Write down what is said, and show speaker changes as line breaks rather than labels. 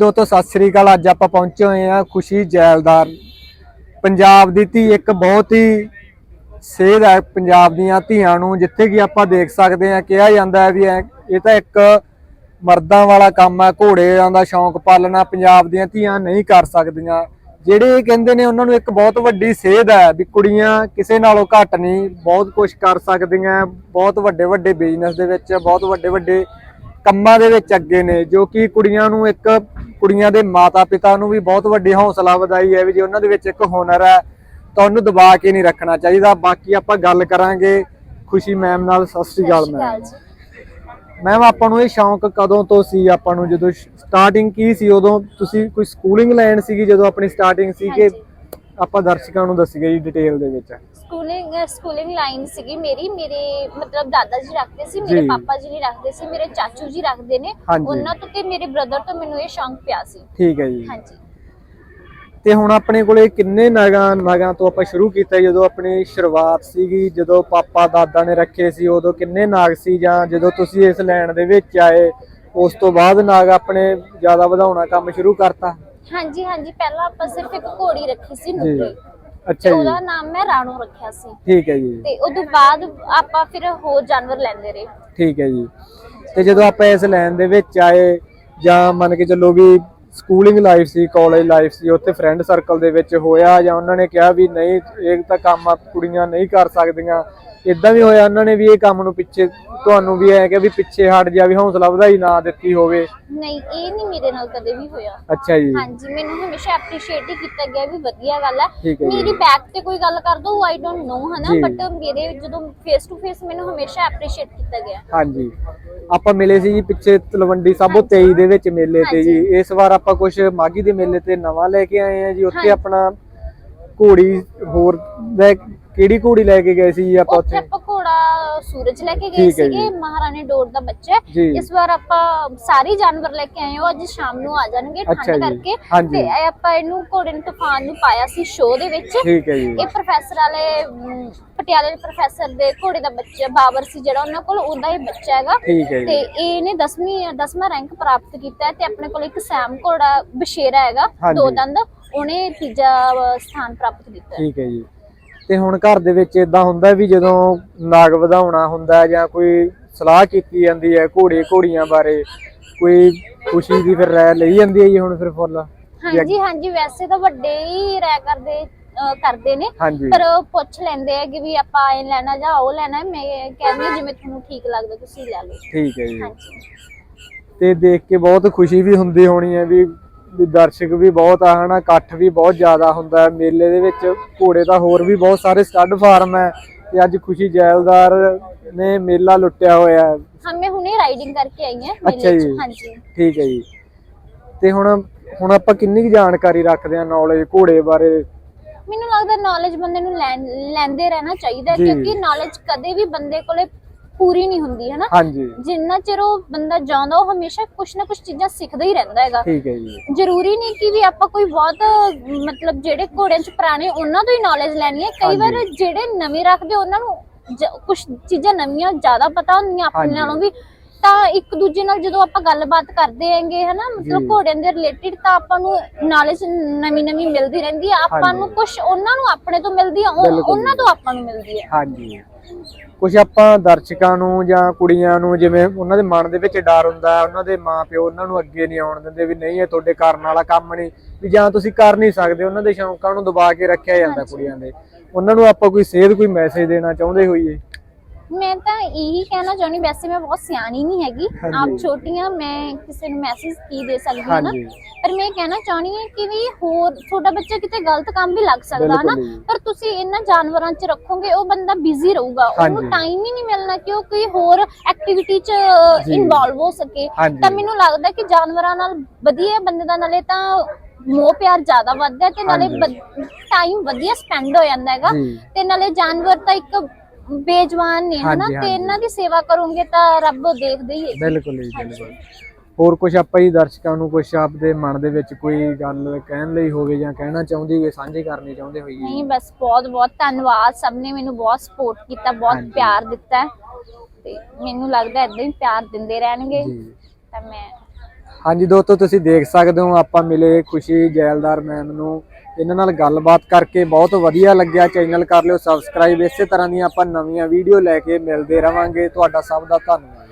ਦੋਸਤੋ ਸਤਿ ਸ੍ਰੀ ਅਕਾਲ, ਅੱਜ ਆਪਾਂ ਪਹੁੰਚੇ ਹੋਏ ਆ ਖੁਸ਼ੀ ਜੈਲਦਾਰ। ਪੰਜਾਬ ਦੀ ਧੀ ਇੱਕ ਬਹੁਤ ਹੀ ਸੇਧ ਹੈ ਪੰਜਾਬ ਦੀਆਂ ਧੀਆਂ ਨੂੰ ਜਿੱਥੇ ਕਿ ਆਪਾਂ ਦੇਖ ਸਕਦੇ ਆ ਕਿਹਾ ਜਾਂਦਾ ਹੈ ਵੀ ਇਹ ਇਹ ਤਾਂ ਇੱਕ ਮਰਦਾਂ ਵਾਲਾ ਕੰਮ ਹੈ, ਘੋੜਿਆਂ ਦਾ ਸ਼ੌਂਕ ਪਾਲਣਾ, ਪੰਜਾਬ ਦੀਆਂ ਧੀਆਂ ਨਹੀਂ ਕਰ ਸਕਦੀਆਂ। ਜਿਹੜੇ ਇਹ ਕਹਿੰਦੇ ਨੇ, ਉਹਨਾਂ ਨੂੰ ਇੱਕ ਬਹੁਤ ਵੱਡੀ ਸੇਧ ਹੈ ਵੀ ਕੁੜੀਆਂ ਕਿਸੇ ਨਾਲੋਂ ਘੱਟ ਨਹੀਂ, ਬਹੁਤ ਕੁਝ ਕਰ ਸਕਦੀਆਂ, ਬਹੁਤ ਵੱਡੇ ਵੱਡੇ ਬਿਜ਼ਨਸ ਦੇ ਵਿੱਚ, ਬਹੁਤ ਵੱਡੇ ਵੱਡੇ ਕੰਮਾਂ ਦੇ ਵਿੱਚ ਅੱਗੇ ਨੇ, ਜੋ ਕਿ ਕੁੜੀਆਂ ਨੂੰ ਇੱਕ ਕੁੜੀਆਂ ਦੇ ਮਾਤਾ-ਪਿਤਾ ਨੂੰ ਵੀ ਬਹੁਤ ਵੱਡੀ ਹੌਸਲਾ ਵਧਾਈ ਹੈ ਵੀ ਜੇ ਉਹਨਾਂ ਦੇ ਵਿੱਚ ਇੱਕ ਹੁਨਰ ਹੈ ਤਾਂ ਉਹਨੂੰ ਦਬਾ ਕੇ ਨਹੀਂ ਰੱਖਣਾ ਚਾਹੀਦਾ। ਬਾਕੀ ਆਪਾਂ ਗੱਲ ਕਰਾਂਗੇ। ਖੁਸ਼ੀ ਮੈਮ ਨਾਲ ਸਤਿ ਸ੍ਰੀ ਅਕਾਲ ਮੈਮ। ਮੈਮ ਆਪਾਂ ਨੂੰ ਇਹ ਸ਼ੌਂਕ ਕਦੋਂ ਤੋਂ ਸੀ? ਆਪਾਂ ਨੂੰ ਜਦੋਂ ਸਟਾਰਟਿੰਗ ਕੀ ਸੀ? ਉਦੋਂ ਤੁਸੀਂ ਕੋਈ ਸਕੂਲਿੰਗ ਲਾਈਨ ਸੀਗੀ ਜਦੋਂ ਆਪਣੀ ਸਟਾਰਟਿੰਗ ਸੀ ਕਿ। ਆਪਾਂ ਦਰਸ਼ਕਾਂ ਨੂੰ ਦੱਸੀਏ ਜੀ ਡਿਟੇਲ ਦੇ ਵਿੱਚ।
ਸਕੂਲਿੰਗ ਸਕੂਲਿੰਗ ਲਾਈਨ ਸੀਗੀ ਮੇਰੀ ਮੇਰੇ ਮਤਲਬ ਦਾਦਾ ਜੀ ਰੱਖਦੇ ਸੀ ਮੇਰੇ
ਜੀ।
ਪਾਪਾ ਜੀ ਨਹੀਂ ਰੱਖਦੇ ਸੀ ਮੇਰੇ ਚਾਚੂ ਜੀ ਰੱਖਦੇ ਨੇ।
ਹਾਂਜੀ।
ਉਹਨਾਂ ਤੋਂ ਤੇ ਮੇਰੇ ਬ੍ਰਦਰ ਤੋਂ ਮੈਨੂੰ ਇਹ ਸ਼ੌਂਕ ਪਿਆ ਸੀ।
ਠੀਕ ਹੈ ਜੀ।
ਹਾਂਜੀ।
ਤੇ ਹੁਣ ਆਪਣੇ ਕੋਲੇ ਕਿੰਨੇ ਨਗਾਂ ਨਗਾਂ ਤੋਂ ਆਪਾਂ ਸ਼ੁਰੂ ਕੀਤਾ ਜੀ? ਜਦੋਂ ਆਪਣੀ ਸ਼ੁਰੂਆਤ ਸੀਗੀ ਜਦੋਂ ਪਾਪਾ ਦਾਦਾ ਨੇ ਰੱਖੇ ਸੀ ਉਦੋਂ ਕਿੰਨੇ ਨਾਗ ਸੀ? ਜਾਂ ਜਦੋਂ ਤੁਸੀਂ ਇਸ ਲਾਈਨ ਦੇ ਵਿੱਚ ਆਏ ਉਸ ਤੋਂ ਬਾਅਦ ਨਾਗ ਆਪਣੇ ਜ਼ਿਆਦਾ ਵਧਾਉਣਾ ਕੰਮ ਸ਼ੁਰੂ ਕਰਤਾ?
ਹਾਂਜੀ ਹਾਂਜੀ। ਪਹਿਲਾਂ ਆਪਾਂ ਸਿਰਫ ਇੱਕ ਘੋੜੀ ਰੱਖੀ ਸੀ ਨੁਕਰੀ
ਅੱਛਾ
ਉਹਦਾ
ਜੀ
ਨਾਮ ਮੈਂ ਰਾਣੋ ਰੱਖਿਆ ਸੀ।
ਠੀਕ ਹੈ ਜੀ।
ਤੇ ਉਦੋਂ ਬਾਅਦ ਆਪਾਂ ਫਿਰ ਹੋਰ ਜਾਨਵਰ ਲੈਂਦੇ ਰਹੇ।
ਠੀਕ ਹੈ ਜੀ। ਤੇ ਜਦੋਂ ਆਪਾਂ ਇਸ ਲਾਈਨ ਦੇ ਵਿੱਚ ਆਏ ਜਾਂ ਮੰਨ ਕੇ ਚੱਲੋ ਵੀ ਸਕੂਲਿੰਗ ਲਾਈਫ ਸੀ ਕਾਲਜ ਲਾਈਫ ਸੀ ਉੱਥੇ ਫਰੈਂਡ ਸਰਕਲ ਦੇ ਵਿੱਚ ਹੋਇਆ ਜਾਂ ਉਹਨਾਂ ਨੇ ਕਿਹਾ ਵੀ ਨਹੀਂ ਇਹ ਤਾਂ ਕੰਮ ਕੁੜੀਆਂ ਨਹੀਂ ਕਰ ਸਕਦੀਆਂ। ਇਦਾਂ ਵੀ ਹੋਇਆ ਉਹਨਾਂ ਨੇ ਵੀ ਇਹ ਕੰਮ ਨੂੰ ਪਿੱਛੇ ਤੁਹਾਨੂੰ ਵੀ ਐ ਕਿ ਵੀ ਪਿੱਛੇ ਹਟ ਜਾ ਵੀ ਹੌਸਲਾ ਵਧਾਈ ਨਾ ਦਿੱਤੀ ਹੋਵੇ।
ਨਹੀਂ ਇਹ ਨਹੀਂ ਮੇਰੇ ਨਾਲ ਕਦੇ ਵੀ ਹੋਇਆ।
ਅੱਛਾ ਜੀ।
ਹਾਂਜੀ ਮੈਨੂੰ ਹਮੇਸ਼ਾ ਐਪਰੀਸ਼ੀਏਟ ਹੀ ਕੀਤਾ ਗਿਆ ਵੀ ਵਧੀਆ ਗੱਲ ਹੈ। ਮੇਰੀ ਬੈਕ ਤੇ ਕੋਈ ਗੱਲ ਕਰ ਦੋ ਆਈ ਡੋਨਟ ਨੋ ਹਨਾ। ਬਟ ਮੇਰੇ ਜਦੋਂ ਫੇਸ ਟੂ ਫੇਸ ਮੈਨੂੰ ਹਮੇਸ਼ਾ ਐਪਰੀਸ਼ੀਏਟ ਕੀਤਾ ਗਿਆ।
ਹਾਂਜੀ। ਆਪਾਂ ਮਿਲੇ ਸੀ ਜੀ ਪਿੱਛੇ ਤਲਵੰਡੀ ਸਾਬੋ 23 ਦੇ ਵਿੱਚ ਮੇਲੇ ਤੇ ਜੀ। ਇਸ ਵਾਰ ਆਪਾਂ ਕੁਝ ਮਾਗੀ ਦੇ ਮੇਲੇ ਤੇ ਨਵਾਂ ਲੈ ਕੇ ਆਏ ਆ ਜੀ ਉੱਥੇ। ਆਪਣਾ ਘੋੜੀ ਹੋਰ ਲੈ ਕਿਹੜੀ ਘੋੜੀ ਲੈ ਕੇ ਗਏ ਸੀ ਜੀ ਆਪਾਂ
ਉੱਥੇ ਆਪਾਂ ਸੂਰਜ ਲੈ ਕੇ ਗਏ
ਠੀਕ ਹੈ
ਸੀਗੇ। ਮਹਾਰਾਣੀ ਡੋਰ ਦਾ ਬੱਚਾ ਹੈ।
ਜੀ।
ਇਸ ਵਾਰ ਆਪਾਂ ਸਾਰੇ ਜਾਨਵਰ ਲੈ ਕੇ ਆਏ ਹਾਂ ਅੱਜ ਸ਼ਾਮ ਨੂੰ ਆ ਜਾਣਗੇ
ਅੱਛਾ
ਠੰਡ
ਜੀ।
ਕਰਕੇ
ਹਾਂਜੀ।
ਤੇ ਇਹ ਆਪਾਂ ਇਹਨੂੰ ਘੋੜੇ ਨੂੰ ਤੂਫਾਨ ਨੂੰ ਪਾਇਆ ਸੀ ਸ਼ੋਅ ਦੇ ਵਿੱਚ
ਠੀਕ ਹੈ ਜੀ
ਇਹ ਪ੍ਰੋਫੈਸਰ ਵਾਲੇ ਅਮ, ਪਟਿਆਲੇ ਦੇ ਪ੍ਰੋਫੈਸਰ ਦੇ ਘੋੜੇ ਦਾ ਬੱਚਾ ਬਾਬਰ ਸੀ ਜਿਹੜਾ ਉਹਨਾਂ ਕੋਲ ਉਹਦਾ ਇਹ ਬੱਚਾ ਹੈਗਾ
ਠੀਕ ਹੈ ਜੀ
ਤੇ ਇਹਨੇ 10ਵੀਂ 10ਵਾਂ ਰੈਂਕ ਪ੍ਰਾਪਤ ਕੀਤਾ ਹੈ ਤੇ ਆਪਣੇ ਕੋਲ ਇੱਕ ਸੈਮ ਘੋੜਾ ਬਸ਼ੇਰਾ ਹੈਗਾ
ਹਾਂਜੀ।
ਦੋ ਦੰਦ ਉਹਨੇ ਤੀਜਾ ਸਥਾਨ ਪ੍ਰਾਪਤ ਕੀਤਾ ਹੈ।
ਠੀਕ ਹੈ ਜੀ ਤੇ ਹੁਣ ਘਰ ਦੇ ਵਿੱਚ ਇਦਾਂ ਹੁੰਦਾ ਵੀ ਜਦੋਂ ਨਾਗ ਵਧਾਉਣਾ ਹੁੰਦਾ ਜਾਂ ਕੋਈ ਸਲਾਹ ਕੀਤੀ ਜਾਂਦੀ ਹੈ ਘੋੜੇ ਘੋੜੀਆਂ ਬਾਰੇ ਕੋਈ ਖੁਸ਼ੀ ਦੀ ਫਿਰ ਰਾਇ ਲਈ ਜਾਂਦੀ ਹੈ ਜੀ ਹੁਣ ਫਿਰ ਫੁੱਲ?
ਹਾਂਜੀ ਹਾਂਜੀ ਵੈਸੇ ਤਾਂ ਵੱਡੇ ਹੀ ਰਹਿ ਕਰਦੇ ਕਰਦੇ ਨੇ ਪਰ ਪੁੱਛ ਲੈਂਦੇ ਆ ਕਿ ਵੀ ਆਪਾਂ ਇਹ ਲੈਣਾ ਜਾਂ ਉਹ ਲੈਣਾ। ਮੈਂ ਕਹਿੰਦੀ ਜਿਵੇਂ ਤੁਹਾਨੂੰ ਠੀਕ ਲੱਗਦਾ ਤੁਸੀਂ ਲੈ ਲਓ।
ਠੀਕ ਹੈ ਜੀ। ਤੇ ਦੇਖ ਕੇ ਬਹੁਤ ਖੁਸ਼ੀ ਵੀ ਹੁੰਦੀ ਹੋਣੀ ਹੈ ਵੀ ਵੀ ਦਰਸ਼ਕ ਵੀ ਬਹੁਤ ਆ ਹਨਾ ਇਕੱਠ ਵੀ ਬਹੁਤ ਜ਼ਿਆਦਾ ਹੁੰਦਾ ਹੈ। ਮੇਲੇ ਦੇ ਵਿੱਚ ਘੋੜੇ ਤਾਂ ਹੋਰ ਵੀ ਬਹੁਤ ਸਾਰੇ ਸਟੱਡ ਫਾਰਮ ਹੈ ਤੇ ਅੱਜ ਖੁਸ਼ੀ ਜੈਲਦਾਰ ਨੇ ਮੇਲਾ ਲੁੱਟਿਆ ਹੋਇਆ ਹੈ।
ਹਾਂ ਮੈਂ ਹੁਣੇ ਰਾਈਡਿੰਗ ਕਰਕੇ ਆਈ ਹਾਂ
ਅੱਛਾ
ਮੇਲੇ 'ਚ
ਜੀ।
ਹਾਂਜੀ।
ਠੀਕ ਹੈ ਜੀ। ਤੇ ਹੁਣ ਹੁਣ ਆਪਾਂ ਕਿੰਨੀ ਕੁ ਜਾਣਕਾਰੀ ਰੱਖਦੇ ਹਾਂ ਨੌਲੇਜ ਘੋੜੇ ਬਾਰੇ?
ਮੈਨੂੰ ਲੱਗਦਾ ਨੌਲੇਜ ਬੰਦੇ ਨੂੰ ਲੈਣ- ਲੈਂਦੇ ਰਹਿਣਾ ਚਾਹੀਦਾ ਹੈ,
ਜੀ।
ਕਿਉਂਕਿ ਨੌਲੇਜ ਕਦੇ ਵੀ ਬੰਦੇ ਕੋਲੇ ਪੂਰੀ ਨਹੀਂ ਹੁੰਦੀ ਹੈ ਨਾ
ਹਾਂਜੀ।
ਜਿੰਨਾ ਚਿਰ ਉਹ ਬੰਦਾ ਜਾਂਦਾ ਉਹ ਹਮੇਸ਼ਾ ਕੁਝ ਨਾ ਕੁਝ ਚੀਜ਼ਾਂ ਸਿੱਖਦਾ ਹੀ ਰਹਿੰਦਾ ਹੈਗਾ।
ਠੀਕ ਹੈ ਜੀ।
ਜ਼ਰੂਰੀ ਨਹੀਂ ਕਿ ਵੀ ਆਪਾਂ ਕੋਈ ਬਹੁਤ ਮਤਲਬ ਜਿਹੜੇ ਘੋੜਿਆਂ 'ਚ ਪੁਰਾਣੇ ਉਹਨਾਂ ਤੋਂ ਹੀ ਨੌਲੇਜ ਲੈਣੀ ਹੈ। ਕਈ ਵਾਰ। ਜਿਹੜੇ ਨਵੇਂ ਰੱਖਦੇ ਉਹਨਾਂ ਨੂੰ ਕੁਝ ਚੀਜ਼ਾਂ ਨਵੀਆਂ ਜ਼ਿਆਦਾ ਪਤਾ ਹੁੰਦੀਆਂ ਆਪਣੇ। ਨਾਲੋਂ ਵੀ ਤਾਂ ਇੱਕ ਦੂਜੇ ਨਾਲ ਜਦੋਂ ਆਪਾਂ ਗੱਲਬਾਤ ਕਰਦੇ ਹੈਗੇ ਹਨਾ। ਮਤਲਬ ਘੋੜਿਆਂ ਦੇ ਰਿਲੇਟਡ ਤਾਂ ਆਪਾਂ ਨੂੰ ਨੌਲੇਜ ਨਵੀਂ ਨਵੀਂ ਮਿਲਦੀ ਰਹਿੰਦੀ ਹੈ ਆਪਾਂ। ਨੂੰ ਕੁਝ ਉਹਨਾਂ ਨੂੰ ਆਪਣੇ ਤੋਂ ਮਿਲਦੀ
ਬਿਲਕੁਲ
ਉਹਨਾਂ ਤੋਂ ਆਪਾਂ ਨੂੰ ਮਿਲਦੀ ਹੈ
ਹਾਂਜੀ। ਕੁਝ ਆਪਾਂ ਦਰਸ਼ਕਾਂ ਨੂੰ ਜਾਂ ਕੁੜੀਆਂ ਨੂੰ ਜਿਵੇਂ ਉਹਨਾਂ ਦੇ ਮਨ ਦੇ ਵਿੱਚ ਡਰ ਹੁੰਦਾ ਉਹਨਾਂ ਦੇ ਮਾਪਿਓ ਉਹਨਾਂ ਨੂੰ ਅੱਗੇ ਨਹੀਂ ਆਉਣ ਦਿੰਦੇ ਵੀ ਨਹੀਂ ਇਹ ਤੁਹਾਡੇ ਕਰਨ ਵਾਲਾ ਕੰਮ ਨਹੀਂ। ਵੀ ਜਾਂ ਤੁਸੀਂ ਕਰ ਨਹੀਂ ਸਕਦੇ ਉਹਨਾਂ ਦੇ ਸ਼ੌਂਕਾਂ ਨੂੰ ਦਬਾ ਕੇ ਰੱਖਿਆ ਜਾਂਦਾ। ਕੁੜੀਆਂ ਦੇ। ਉਹਨਾਂ ਨੂੰ ਆਪਾਂ ਕੋਈ ਸੇਧ ਕੋਈ ਮੈਸੇਜ ਦੇਣਾ ਚਾਹੁੰਦੇ ਹੋਈਏ?
ਮੈਂ ਤਾਂ ਇਹੀ ਕਹਿਣਾ ਚਾਹੁੰਦੀ ਵੈਸੇ ਮੈਂ ਬਹੁਤ ਸਿਆਣੀ ਨਹੀਂ ਹੈਗੀ
ਹਾਂਜੀ।
ਆਪ ਛੋਟੀਆਂ ਮੈਂ ਕਿਸੇ ਨੂੰ ਮੈਸੇਜ ਕੀ ਦੇ ਸਕਦੀ ਹਾਂ ਨਾ
ਹਾਂਜੀ।
ਪਰ ਮੈਂ ਇਹ ਕਹਿਣਾ ਚਾਹੁੰਦੀ ਹਾਂ ਕਿ ਵੀ ਹੋਰ ਤੁਹਾਡਾ ਬੱਚਾ ਕਿਤੇ ਗਲਤ ਕੰਮ ਵੀ ਲੱਗ ਸਕਦਾ ਹੈ ਨਾ
ਬਿਲਕੁਲ ਜੀ।
ਪਰ ਤੁਸੀਂ ਇਹਨਾਂ ਜਾਨਵਰਾਂ 'ਚ ਰੱਖੋਗੇ ਉਹ ਬੰਦਾ ਬਿਜ਼ੀ ਰਹੂਗਾ ਉਹਨੂੰ
ਹਾਂਜੀ।
ਟਾਈਮ ਹੀ ਨਹੀਂ ਮਿਲਣਾ ਕਿ ਉਹ ਕੋਈ ਹੋਰ ਐਕਟੀਵਿਟੀ 'ਚ
ਜੀ।
ਇਨਵੋਲਵ ਹੋ ਸਕੇ
ਹਾਂਜੀ।
ਤਾਂ ਮੈਨੂੰ ਲੱਗਦਾ ਕਿ ਜਾਨਵਰਾਂ ਨਾਲ ਵਧੀਆ ਬੰਦੇ ਦਾ ਨਾਲੇ ਤਾਂ ਮੋਹ ਪਿਆਰ ਜ਼ਿਆਦਾ ਵੱਧਦਾ ਹੈ ਤੇ ਨਾਲੇ
ਹਾਂਜੀ।
ਟਾਈਮ ਵਧੀਆ ਸਪੈਂਡ ਹੋ ਜਾਂਦਾ ਹੈਗਾ
ਜੀ।
ਤੇ ਨਾਲੇ ਜਾਨਵਰ ਤਾਂ ਇੱਕ ਬੇਜਵਾਨ ਨੇ ਹਨਾ?
ਹਾਂਜੀ,
ਤੇ
ਹਾਂਜੀ।
ਇਹਨਾਂ ਦੀ ਸੇਵਾ ਕਰੋਗੇ ਤਾਂ ਰੱਬ ਦੇਖਦੇ ਹੀ ਹੈ।
ਬਿਲਕੁਲ ਜੀ ਬਿਲਕੁਲ। ਹੋਰ ਕੁਝ ਆਪਾਂ ਹੀ ਦਰਸ਼ਕਾਂ ਨੂੰ ਕੁਝ ਆਪਦੇ ਮਨ ਦੇ ਵਿੱਚ ਕੋਈ ਗੱਲ ਕਹਿਣ ਲਈ ਹੋਵੇ ਜਾਂ ਕਹਿਣਾ ਚਾਹੁੰਦੀ ਹੋਵੇ ਸਾਂਝੀ ਕਰਨੀ ਚਾਹੁੰਦੇ ਹੋਈਏ?
ਨਹੀਂ ਬਸ ਬਹੁਤ ਬਹੁਤ ਧੰਨਵਾਦ ਸਭ ਨੇ ਮੈਨੂੰ ਬਹੁਤ ਸਪੋਰਟ ਕੀਤਾ ਬਹੁਤ
ਹਾਂਜੀ।
ਪਿਆਰ ਦਿੱਤਾ ਹੈ। ਤੇ ਮੈਨੂੰ ਲੱਗਦਾ ਇਦਾਂ ਹੀ ਪਿਆਰ ਦਿੰਦੇ ਰਹਿਣਗੇ।
ਜੀ।
ਤਾਂ ਮੈਂ
ਹਾਂਜੀ ਦੋਸਤੋ ਤੁਸੀਂ ਦੇਖ ਸਕਦੇ ਹੋ ਆਪਾਂ ਮਿਲੇ ਖੁਸ਼ੀ ਜੈਲਦਾਰ ਮੈਮ ਨੂੰ। ਇਹਨਾਂ ਨਾਲ ਗੱਲਬਾਤ ਕਰਕੇ ਬਹੁਤ ਵਧੀਆ ਲੱਗਿਆ। ਚੈਨਲ ਕਰ ਲਿਓ ਸਬਸਕ੍ਰਾਈਬ ਇਸੇ ਤਰ੍ਹਾਂ ਦੀਆਂ ਆਪਾਂ ਨਵੀਆਂ ਵੀਡੀਓ ਲੈ ਕੇ ਮਿਲਦੇ ਰਵਾਂਗੇ। ਤੁਹਾਡਾ ਸਭ ਦਾ ਧੰਨਵਾਦ।